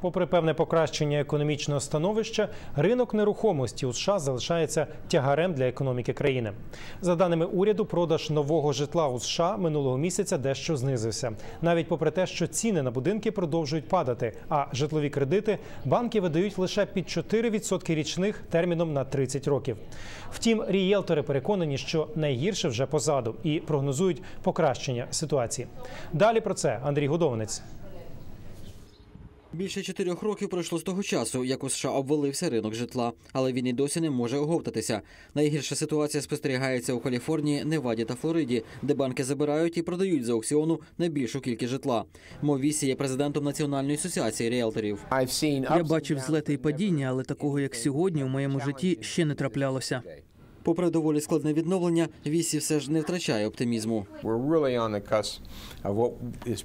Попри певне покращення економічного становища, ринок нерухомості у США залишається тягарем для економіки країни. За даними уряду, продаж нового житла у США минулого місяця дещо знизився, навіть попри те, що ціни на будинки продовжують падати, а житлові кредити банки видають лише під 4% річних терміном на 30 років. Втім, рієлтори переконані, що найгірше вже позаду і прогнозують покращення ситуації. Далі про це Андрій Годованець. Більше чотирьох років пройшло з того часу, як у США обвалився ринок житла, але він і досі не може оговтатися. Найгірша ситуація спостерігається у Каліфорнії, Неваді та Флориді, де банки забирають і продають за аукціону найбільшу кількість житла. Мо Вісі є президентом Національної асоціації ріелторів. Я бачив злети і падіння, але такого як сьогодні у моєму житті ще не траплялося. Попри доволі складне відновлення, Вісі все ж не втрачає оптимізму.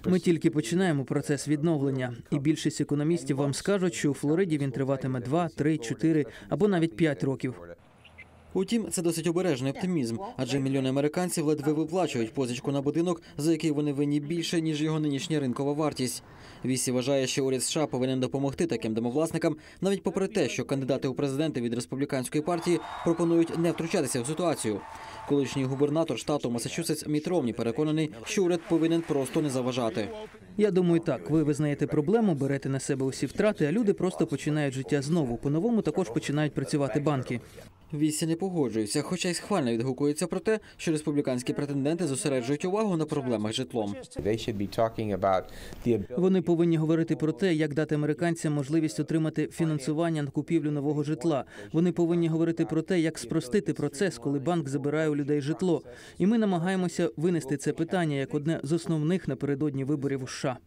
Ми тільки починаємо процес відновлення, і більшість економістів вам скажуть, що у Флориді він триватиме 2, 3, 4 або навіть 5 років. Утім, це досить обережний оптимізм, адже мільйони американців ледве виплачують позичку на будинок, за який вони винні більше ніж його нинішня ринкова вартість. Вісі вважає, що уряд США повинен допомогти таким домовласникам, навіть попри те, що кандидати у президенти від республіканської партії пропонують не втручатися в ситуацію. Колишній губернатор штату Масачусетс Міт Ромні переконаний, що уряд повинен просто не заважати. Я думаю, так. Ви визнаєте проблему, берете на себе усі втрати, а люди просто починають життя знову. По-новому також починають працювати банки. Вісі не погоджується, хоча й схвально відгукується про те, що республіканські претенденти зосереджують увагу на проблемах з житлом. Вони повинні говорити про те, як дати американцям можливість отримати фінансування на купівлю нового житла. Вони повинні говорити про те, як спростити процес, коли банк забирає у людей житло. І ми намагаємося винести це питання як одне з основних напередодні виборів у США.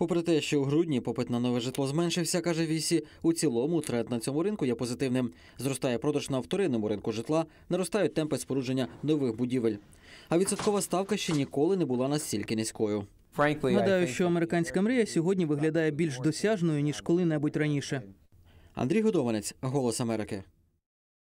Попри те, що у грудні попит на нове житло зменшився, каже Вісі, у цілому тренд на цьому ринку є позитивним. Зростає продаж на вторинному ринку житла, наростають темпи спорудження нових будівель. А відсоткова ставка ще ніколи не була настільки низькою. Гадаю, що американська мрія сьогодні виглядає більш досяжною ніж коли-небудь раніше. Андрій Годованець, Голос Америки.